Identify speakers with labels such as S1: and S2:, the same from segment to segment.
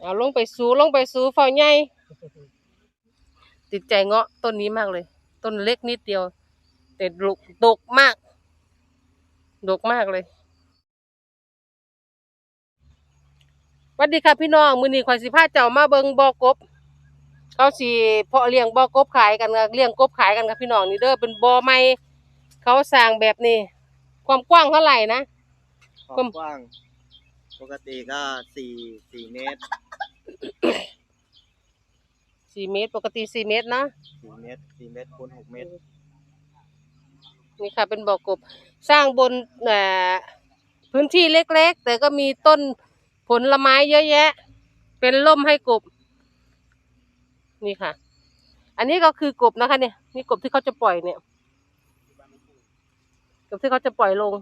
S1: เอาลงไปสูลงไปสูเฝ้าใหญ่ติดใจเงาะต้นนี้มากเลย ต้นเล็กนิดเดียว แต่ดกดกมาก ดกมากเลยสวัสดีค่ะพี่น้องมื้อนี้ข่อยสิพาเจ้ามาเบิงบ่อกบเขาสิเพาะเลี้ยงบ่อกบขายกันค่ะเลี้ยงกบขายกันค่ะพี่น้องนี่เด้อเป็นบ่อใหม่เขาสร้างแบบนี้ ความกว้างเท่าไหร่นะ
S2: ความกว้าง ปกติก็สี่สี่เมตร
S1: สี่เมตร ปกติสี่เมตรเนาะ
S2: สี่เมตรสี่เมตรคูณหกเมตร
S1: นี่ค่ะ เป็นบ่อกบ สร้างบนเอ่อพื้นที่เล็ก ๆ แต่ก็มีต้นผลไม้เยอะแยะ เป็นร่มให้กบ นี่ค่ะ อันนี้ก็คือกบนะคะเนี่ย นี่กบที่เขาจะปล่อยเนี่ย กบที่เขาจะปล่อยลง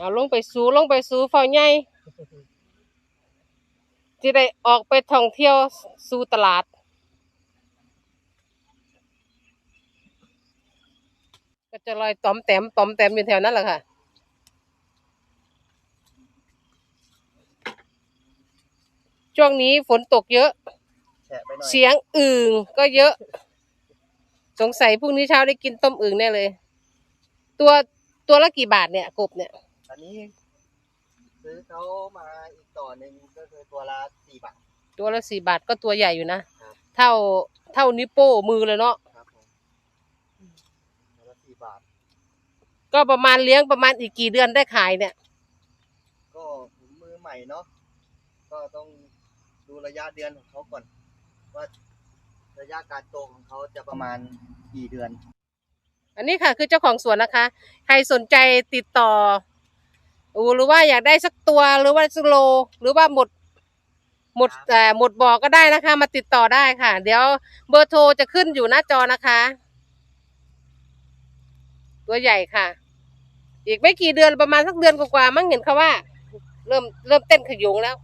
S1: เอาลงไปสูลงไปสูเฝ้าใหญ่จะได้ออกไปท่องเที่ยวสู่ตลาด ก็จะลอยตอมแต้มตอมแต้มอยู่แถวนั้นแหละค่ะช่วงนี้ฝนตกเยอะ
S2: แฉะไปหน่อย
S1: เสียงอึ่งก็เยอะ สงสัยพรุ่งนี้เช้าได้กินต้มอึ่งแน่เลย ตัวตัวละกี่บาทเนี่ยกบเนี่ย
S2: อันนี้ ซื้อเขามาอีกต่อหนึ่งก็คือตัวละสี่บาท
S1: ตัวละสี่บาทก็ตัวใหญ่อยู่นะเท่าเท่านิ้วโป้มือเลยเนาะ
S2: ครับผมตัวละสี่บาท
S1: ก็ประมาณเลี้ยงประมาณอีกกี่เดือนได้ขายเนี่ย
S2: ก็ถุงมือใหม่เนาะ ก็ต้องดูระยะเดือนของเขาก่อน ว่าระยะการโตของเขาจะประมาณกี่เดือน
S1: อันนี้ค่ะคือเจ้าของสวนนะคะ ใครสนใจติดต่อ อูหรือว่าอยากได้สักตัวหรือว่าสักโล หรือว่าหมด หมดแต่หมดบ่อก็ได้นะคะ มาติดต่อได้ค่ะ เดี๋ยวเบอร์โทรจะขึ้นอยู่หน้าจอนะคะ ตัวใหญ่ค่ะ อีกไม่กี่เดือนประมาณสักเดือนกว่าๆมั้งเห็นเขาว่า เริ่มเริ่มเต้นขยุงแล้ว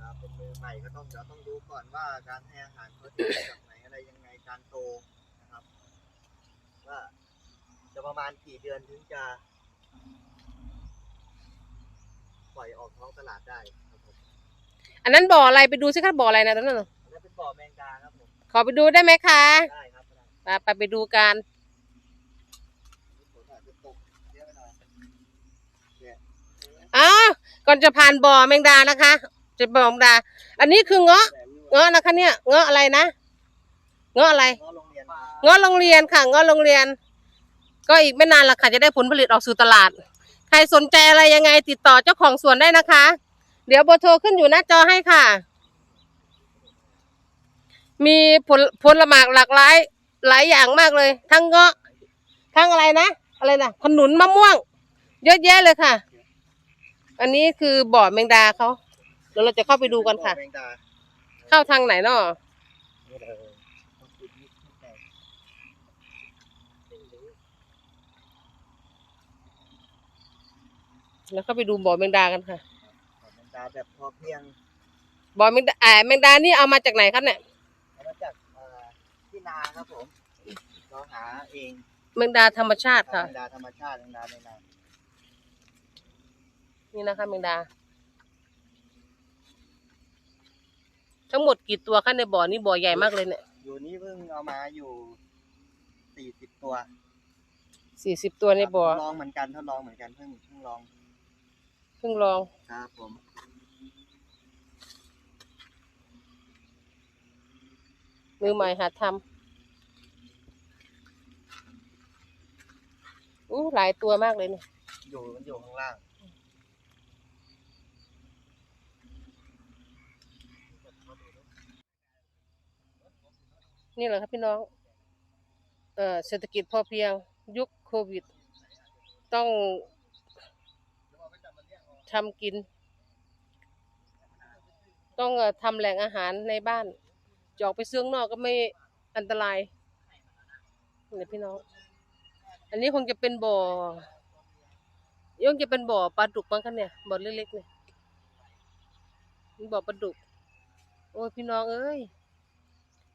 S2: ครับเป็นมือใหม่ก็ต้องเดี๋ยวต้องดูก่อนว่าการให้อาหารเขาจะแบบไหนอะไรยังไงการโตนะครับ ว่าจะประมาณกี่เดือนถึงจะ ป ล่อยออกท้องตลาดได้ครับผม
S1: อันนั้นบ่ออะไรไปดูสิคะบ่ออะไรนะตอนนั้นน่ะ
S2: อันนั้นเป็นบ่อแมงดาครับผม
S1: ขอไปดูได้ไหมคะ
S2: ได้ครับได้
S1: ไปไปไปดูกัน
S2: ฝนอาจจะตกเยอะหน่อยเนี่ย
S1: อ้าวก่อนจะผ่านบ่อแมงดานะคะ จะบ่อแมงดา อันนี้คือเงาะ
S2: แหลมอยู่
S1: เงาะนะคะ เนี่ยเงาะอะไรนะเงาะอะไร
S2: ง้อโรงเรียนมา
S1: เงาะโรงเรียนค่ะเงาะโรงเรียน ก็อีกไม่นานละค่ะจะได้ผลผลิตออกสู่ตลาด ใครสนใจอะไรยังไงติดต่อเจ้าของสวนได้นะคะ เดี๋ยวเบอร์โทรขึ้นอยู่หน้าจอให้ค่ะ มีผลผลหมากหลากหลายหลายอย่างมากเลย ทั้งเงาะทั้งอะไรนะอะไรนะขนุนมะม่วง เยอะแยะเลยค่ะ อันนี้คือบ่อแมงดาเขาเดี๋ยวเราจะเข้าไปดูกันค่ะ
S2: บ่อแมงดา
S1: เข้าทางไหนเนาะ
S2: นี่เลยต้องปิดนิดหน่อย
S1: แล้วเข้าไปดูบ่อแมงดากันค่ะ
S2: บ่อแมงดาแบบพอเพียง
S1: บ่อแมงดาอ่าแมงดานี่เอามาจากไหนครับเนี่ย
S2: เอามาจากเอ่อที่นาครับผมเราหาเอง
S1: แมงดาธรรมชาติค่ะ
S2: แมงดาธรรมชาติแมงดาในนา
S1: นี่นะคะแมงดา ทั้งหมดกี่ตัวคะในบ่อนี่บ่อใหญ่มากเลยเนี่ย
S2: อยู่นี่เพิ่งเอามาอยู่สี่สิบตัว
S1: สี่สิบตัวในบ่อ
S2: ทดลองเหมือนกันทดลองเหมือนกันเพิ่งเพิ่งลอง
S1: เพิ่งลอง
S2: ครับผม
S1: มือใหม่หัดทำอู้หลายตัวมากเลยเนี่ย
S2: อยู่มันอยู่ข้างล่าง
S1: นี่แหละครับพี่น้องเอ่อเศรษฐกิจพอเพียงยุคโควิด ต้อง ทำกิน ต้องอ่อทำแหล่งอาหารในบ้านจอกไปซื้องนอกก็ไม่อันตรายนี่แหละพี่น้อง อันนี้คงจะเป็นบ่อยังจะเป็นบ่อปลาดุกมั้งคะเนี่ยบ่อเล็กๆเนี่ยบ่อปลาดุก โอ้ยพี่น้องเอ้ย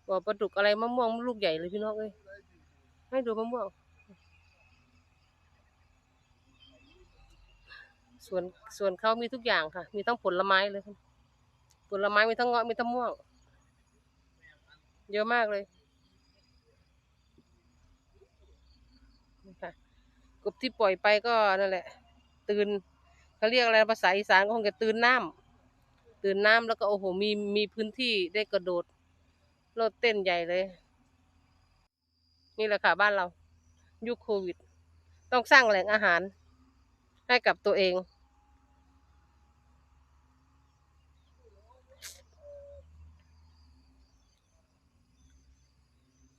S1: บ่อปลาดุกอะไรมะม่วงลูกใหญ่เลยพี่น้องเอ้ยให้ดูมะม่วง ส่วนส่วนเขามีทุกอย่างค่ะ มีทั้งผลไม้เลยค่ะผลไม้มีทั้งเงาะมีทั้งม่วง เยอะมากเลยนะค่ะกบที่ปล่อยไปก็นั่นแหละ ตื่นเขาเรียกอะไรภาษาอีสานก็คงจะตื่นน้ำตื่นน้ำแล้วก็โอ้โหมีมีพื้นที่ได้กระโดดโลดเต้นใหญ่เลย นี่แหละค่ะบ้านเรา ยุคโควิด ต้องสร้างแหล่งอาหารให้กับตัวเอง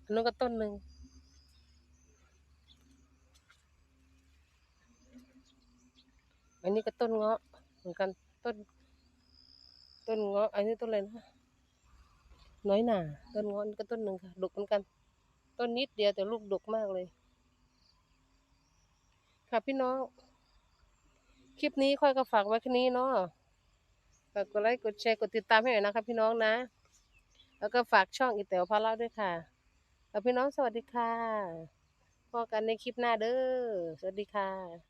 S1: อันนู้นก็ต้นหนึ่งอันนี้ก็ต้นเงาะเหมือนกันต้น ต้นเงาะอันนี้ต้นอะไรนะน้อยหนาต้นเงาะก็ต้นหนึ่งค่ะดกเหมือนกัน ต้นนิดเดียวแต่ลูกดกมากเลย ค่ะพี่น้อง คลิปนี้ค่อยก็ฝากไว้แค่นี้เนาะฝากกดไลค์กดแชร์กดติดตามให้หน่อยนะคะพี่น้องนะ แล้วก็ฝากช่องอีแต๋วพาเล่าด้วยค่ะ พี่น้องสวัสดีค่ะพบกันในคลิปหน้าเด้อ สวัสดีค่ะ